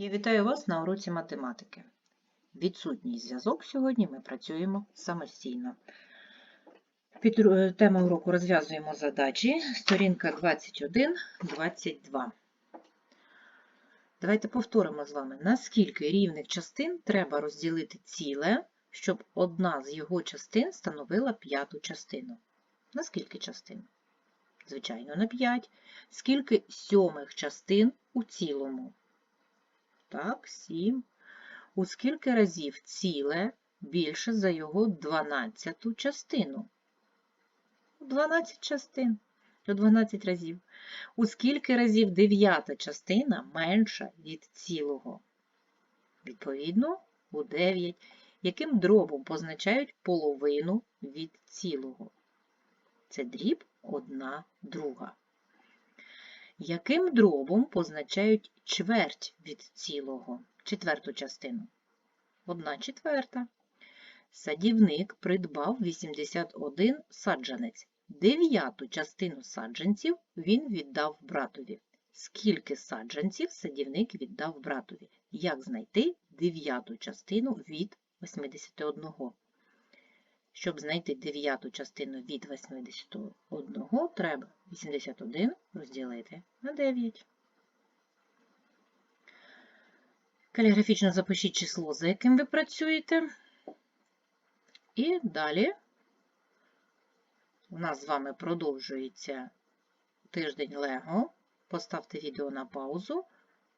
Я вітаю вас на уроці математики. Відсутній зв'язок сьогодні ми працюємо самостійно. Під е, тема уроку розв'язуємо задачі. Сторінка 21-22. Давайте повторимо з вами, наскільки рівних частин треба розділити ціле, щоб одна з його частин становила п'яту частину. На скільки частин? Звичайно, на 5. Скільки сьомих частин у цілому? Так, 7. У скільки разів ціле більше за його 12 частину? 12 частин. У 12 разів. У скільки разів дев'ята частина менша від цілого? Відповідно, у 9. Яким дробом позначають половину від цілого? Це дріб 1 друга. Яким дробом позначають чверть від цілого, четверту частину? Одна четверта. Садівник придбав 81 саджанець. Дев'яту частину саджанців він віддав братові. Скільки саджанців садівник віддав братові? Як знайти дев'яту частину від 81? Щоб знайти дев'яту частину від 81, треба 81 розділити на 9. Каліграфічно запишіть число, за яким ви працюєте. І далі у нас з вами продовжується тиждень Лего. Поставте відео на паузу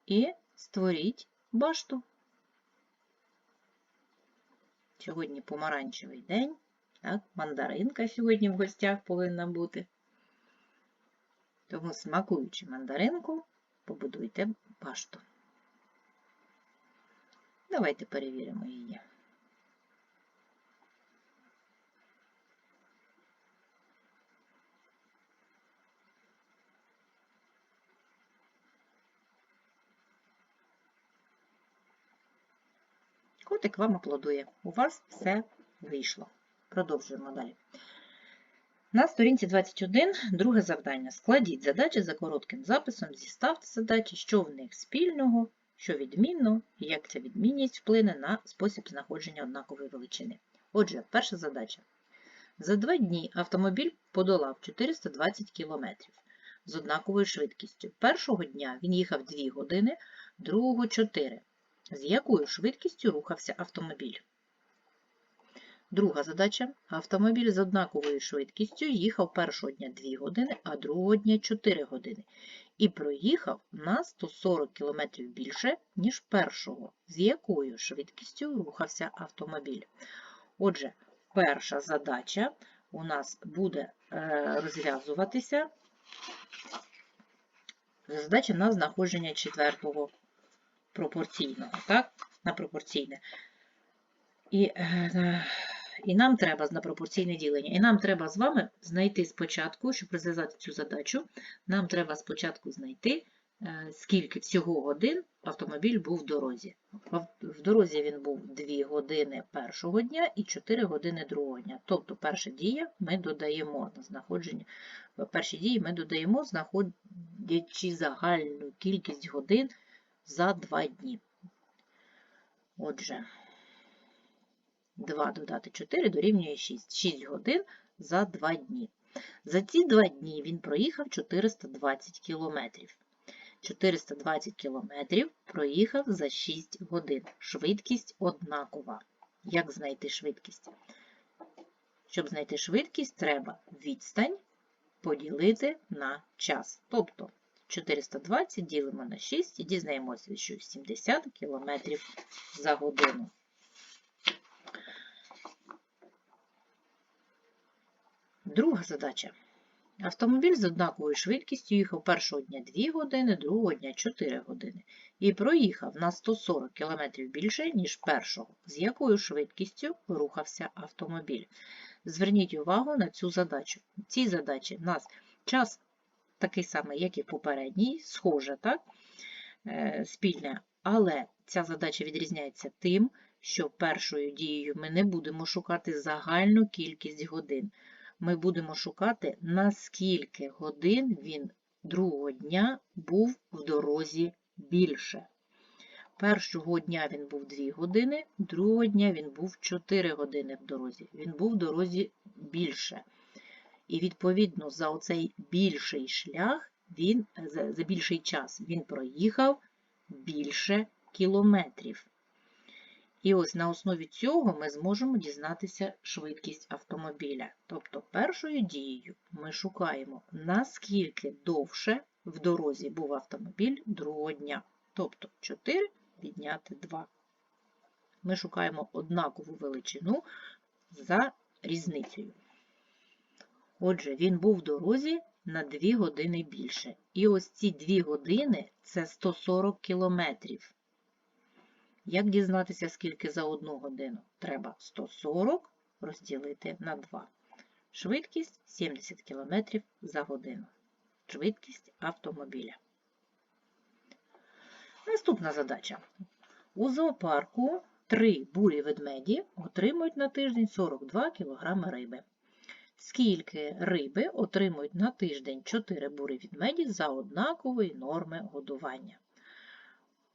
і створіть башту. Сьогодні помаранчевий день. Так, мандаринка сьогодні в гостях повинна бути. Тому, смакуючи мандаринку, побудуйте башту. Давайте перевіримо її. Котик вам аплодує. У вас все вийшло. Продовжуємо далі. На сторінці 21 друге завдання. Складіть задачі за коротким записом, зіставте задачі, що в них спільного, що відмінно, і як ця відмінність вплине на спосіб знаходження однакової величини. Отже, перша задача. За два дні автомобіль подолав 420 км з однаковою швидкістю. Першого дня він їхав 2 години, другого 4. З якою швидкістю рухався автомобіль?Друга задача. Автомобіль з однаковою швидкістю їхав першого дня 2 години, а другого дня 4 години. І проїхав на 140 км більше, ніж першого. З якою швидкістю рухався автомобіль? Отже, перша задача у нас буде е, розв'язуватися. Задача на знаходження четвертого пропорційного, так? На пропорційне. І е, і нам треба на пропорційне ділення. І нам треба з вами знайти спочатку, щоб розв'язати цю задачу, нам треба спочатку знайти, е, скільки всього годин автомобіль був в дорозі. В дорозі він був 2 години першого дня і 4 години другого дня. Тобто перша дія ми додаємо на знаходження. Перші дії ми додаємо, знаходячи загальну кількість годин за 2 дні. Отже, 2 додати 4 дорівнює 6. 6 годин за 2 дні. За ці 2 дні він проїхав 420 кілометрів. 420 кілометрів проїхав за 6 годин. Швидкість однакова. Як знайти швидкість? Щоб знайти швидкість, треба відстань поділити на час. Тобто 420 ділимо на 6 і дізнаємося, що 70 км за годину. Друга задача. Автомобіль з однаковою швидкістю їхав першого дня 2 години, другого дня 4 години і проїхав на 140 км більше, ніж першого. З якою швидкістю рухався автомобіль? Зверніть увагу на цю задачу. В цій задачі в нас час такий самий, як і попередній, схоже, так? Е, спільне, але ця задача відрізняється тим, що першою дією ми не будемо шукати загальну кількість годин ми будемо шукати, наскільки годин він другого дня був в дорозі більше. Першого дня він був 2 години, другого дня він був 4 години в дорозі. Він був в дорозі більше. І відповідно за оцей більший шлях, він, за, більший час він проїхав більше кілометрів. І ось на основі цього ми зможемо дізнатися швидкість автомобіля. Тобто першою дією ми шукаємо, наскільки довше в дорозі був автомобіль другого дня. Тобто 4 відняти 2. Ми шукаємо однакову величину за різницею. Отже, він був в дорозі на 2 години більше. І ось ці 2 години це 140 кілометрів. Як дізнатися, скільки за одну годину? Треба 140 розділити на 2. Швидкість 70 км за годину. Швидкість автомобіля. Наступна задача. У зоопарку три бурі ведмеді отримують на тиждень 42 кг риби. Скільки риби отримують на тиждень 4 бурі ведмеді за однакової норми годування?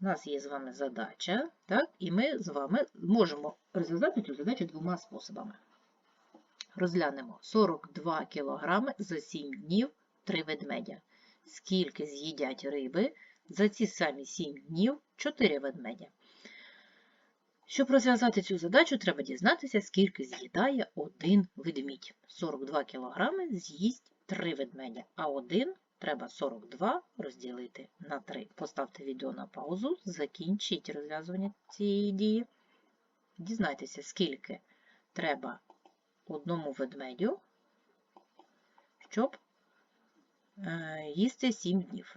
У нас є з вами задача, так? і ми з вами можемо розв'язати цю задачу двома способами. Розглянемо 42 кг за 7 днів 3 ведмедя. Скільки з'їдять риби за ці самі 7 днів 4 ведмедя. Щоб розв'язати цю задачу, треба дізнатися, скільки з'їдає один ведмідь. 42 кг з'їсть 3 ведмедя, а один треба 42 розділити на 3. Поставте відео на паузу, закінчіть розв'язування цієї дії. Дізнайтеся, скільки треба одному ведмедю, щоб е, їсти 7 днів.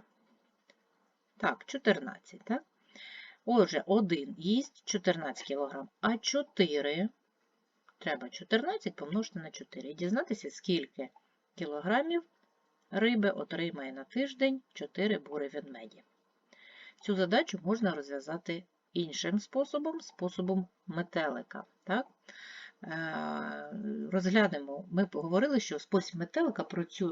Так, 14, так? Отже, 1 їсть 14 кг, а 4 треба 14 помножити на 4. Дізнатися, скільки кілограмів риби отримає на тиждень 4 бури ведмеді. Цю задачу можна розв'язати іншим способом, способом метелика. Так? Е, розглянемо, ми поговорили, що спосіб метелика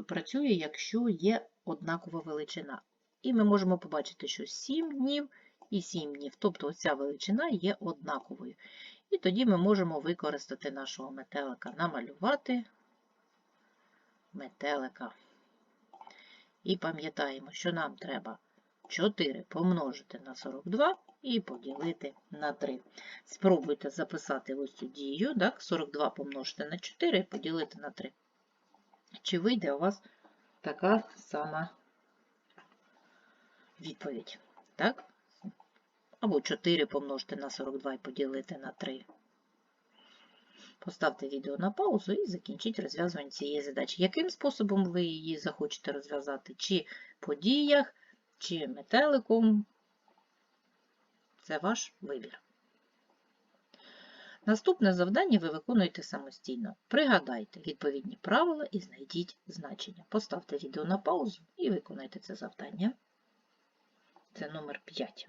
працює, якщо є однакова величина. І ми можемо побачити, що 7 днів і 7 днів, тобто оця величина є однаковою. І тоді ми можемо використати нашого метелика, намалювати метелика. І пам'ятаємо, що нам треба 4 помножити на 42 і поділити на 3. Спробуйте записати ось цю дію, так? 42 помножити на 4 і поділити на 3. Чи вийде у вас така сама відповідь? Так? Або 4 помножити на 42 і поділити на 3. Поставте відео на паузу і закінчіть розв'язування цієї задачі. Яким способом ви її захочете розв'язати? Чи по діях, чи метеликом. Це ваш вибір. Наступне завдання ви виконуєте самостійно. Пригадайте відповідні правила і знайдіть значення. Поставте відео на паузу і виконайте це завдання. Це номер 5.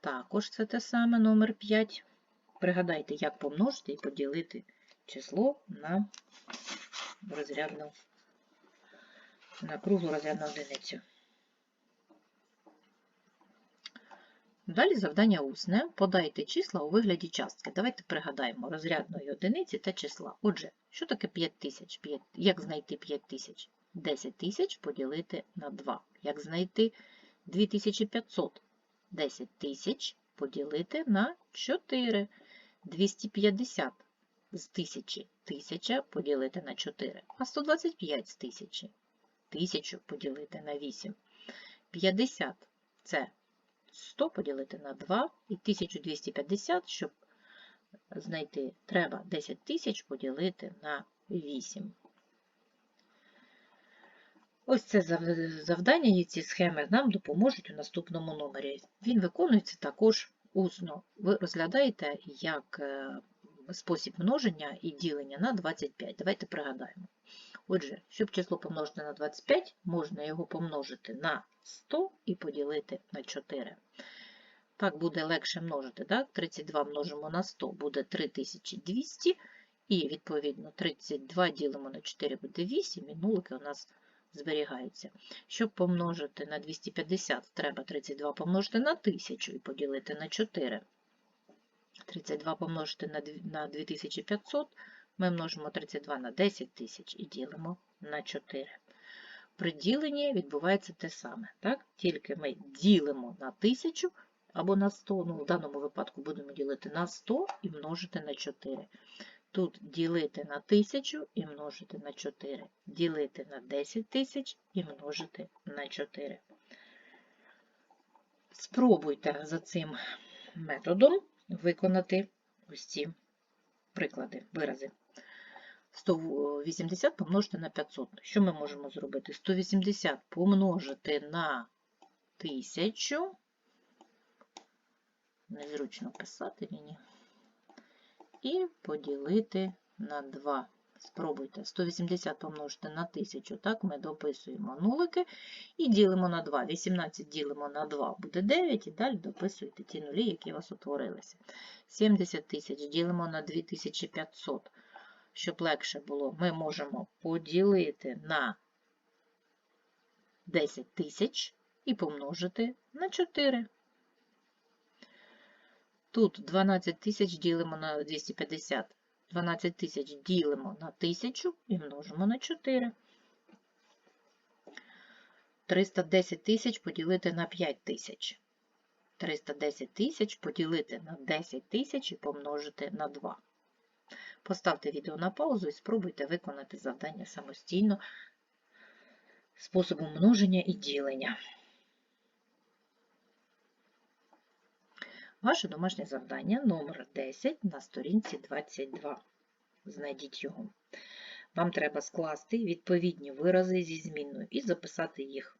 Також це те саме номер 5. Пригадайте, як помножити і поділити число на розрядну, на круглу розрядну одиницю. Далі завдання усне. Подайте числа у вигляді частки. Давайте пригадаємо розрядної одиниці та числа. Отже, що таке 5 тисяч? Як знайти 5 тисяч? 10 тисяч поділити на 2. Як знайти 2500? 10 тисяч поділити на 4. 250 з 1000 1000 поділити на 4, а 125 з 1000 1000 поділити на 8. 50 це 100 поділити на 2 і 1250, щоб знайти, треба 10 тисяч поділити на 8. Ось це завдання і ці схеми нам допоможуть у наступному номері. Він виконується також усно. Ви розглядаєте як е, спосіб множення і ділення на 25. Давайте пригадаємо. Отже, щоб число помножити на 25, можна його помножити на 100 і поділити на 4. Так буде легше множити. Так? 32 множимо на 100 буде 3200. І, відповідно, 32 ділимо на 4 буде 8, і нулики у нас зберігаються. Щоб помножити на 250, треба 32 помножити на 1000 і поділити на 4. 32 помножити на на 2500, ми множимо 32 на 10 тисяч і ділимо на 4. При діленні відбувається те саме, так? тільки ми ділимо на 1000 або на 100, ну в даному випадку будемо ділити на 100 і множити на 4. Тут ділити на 1000 і множити на 4. Ділити на 10 тисяч і множити на 4. Спробуйте за цим методом виконати ось ці приклади, вирази. 180 помножити на 500. Що ми можемо зробити? 180 помножити на 1000. Незручно писати мені. І поділити на 2. Спробуйте. 180 помножити на 1000. Так, ми дописуємо нулики і ділимо на 2. 18 ділимо на 2 буде 9, і далі дописуєте ті нулі, які у вас утворилися. 70 тисяч ділимо на 2500. Щоб легше було, ми можемо поділити на 10 тисяч і помножити на 4. Тут 12 тисяч ділимо на 250. 12 тисяч ділимо на 1000 і множимо на 4. 310 тисяч поділити на 5 тисяч. 310 тисяч поділити на 10 тисяч і помножити на 2. Поставте відео на паузу і спробуйте виконати завдання самостійно способом множення і ділення. Ваше домашнє завдання номер 10 на сторінці 22. Знайдіть його. Вам треба скласти відповідні вирази зі змінною і записати їх.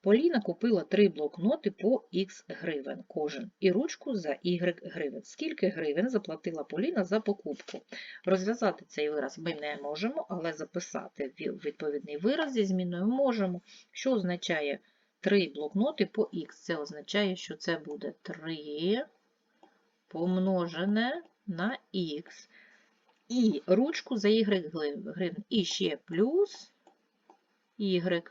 Поліна купила три блокноти по Х гривень кожен і ручку за Y гривень. Скільки гривень заплатила Поліна за покупку? Розв'язати цей вираз ми не можемо, але записати відповідний вираз зі зміною можемо. Що означає 3 блокноти по Х? Це означає, що це буде 3 помножене на Х. І ручку за Y гривень. І ще плюс Y.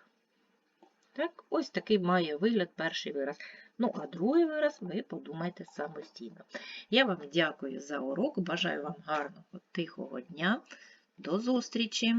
Так, ось такий має вигляд перший вираз. Ну, а другий вираз ви подумайте самостійно. Я вам дякую за урок, бажаю вам гарного, тихого дня. До зустрічі!